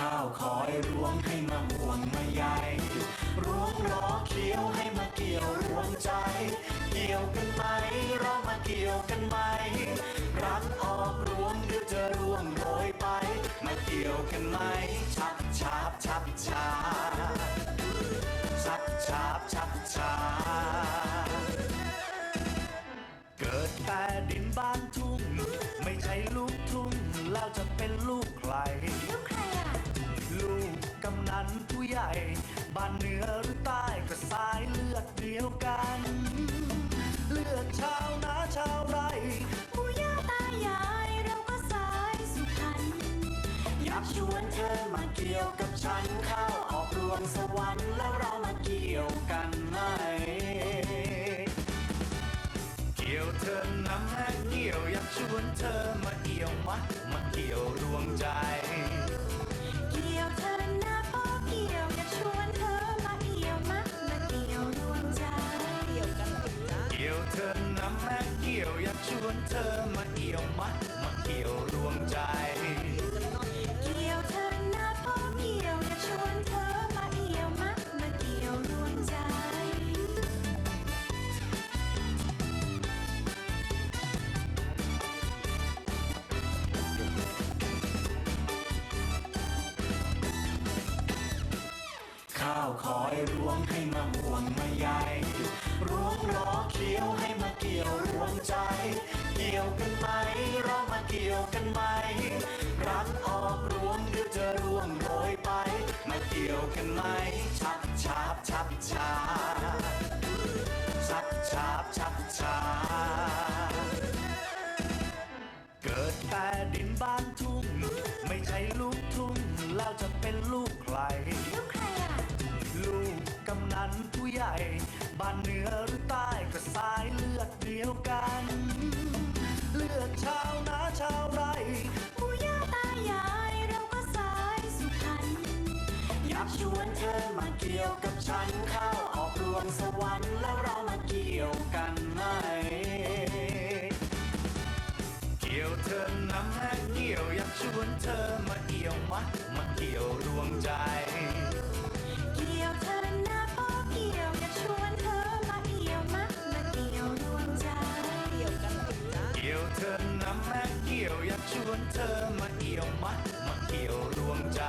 ข้าวคอยรวงให้มาห่วงมาใยรวงรอเขียวให้มาเกี่ยวรวมใจ เกี่ยวกันไหมเรามาเกี่ยวกันไหมรักออกรวงเดี๋ยวจะร่วงโรยไป มาเกี่ยวกันไหมชับชับชับชาชับชับชับชาเกิดแต่ดินบ้านทุ่ง ไม่ใช่ลูกทุ่งแล้วจะเป็นลูกใคร นันผู้ใหญ่บ้านเหนือหรือใต้ก็สายเลือดเดียวกัน เลือดชาวนาชาวไร่ปู่ย่าตายายเราก็สายสุพรรณอยากชวนเธอมาเกี่ยวกับฉันเข้าออกรวงสวรรค์แล้วเรามาเกี่ยวกันไหมเกี่ยวเธอน้ำแม่เกี่ยวอยากชวนเธอมาเกี่ยวมะมาเกี่ยวรวงใจ ม่เกี่ยวอยากชวนเธอมาเกี่ยวมะมาเกี่ยวรวมใจ เกี่ยวเธอหน้าพ่อเกี่ยวอยากชวนเธอมาเกี่ยวมักมาเกี่ยวรวมใจ ข้าวคอยรวงให้มาห่วงมาใยร เกี่ยวกันไหม รักออกรวงเดี๋ยวจะร่วงโรยไป มาเกี่ยวกันไหม ชับชับชับชาชับชับชับชา เกิดแต่ดินบ้านทุ่ง ไม่ใช่ลูกทุ่ง แล้วจะเป็นลูกใคร ลูกใครอะ ลูกกำนันผู้ใหญ่ บ้านเหนือ วนเธอมาเกี่ยวกับฉันเข้าออกรวงสวรรค์แล้วเรามาเกี่ยวกันไหม เกี่ยวเธอน้ำแม่เกี่ยวอยากชวนเธอมาเกี่ยวมะมาเกี่ยวรวมใจ เกี่ยวเธอหน้าพ่อเกี่ยวอยากชวนเธอมาเกี่ยวมักมาเกี่ยวรวมใจ เกี่ยวกันเกี่ยวเธอน้ำแม่เกี่ยวอยากชวนเธอมาเกี่ยวมะมาเกี่ยวรวมใจ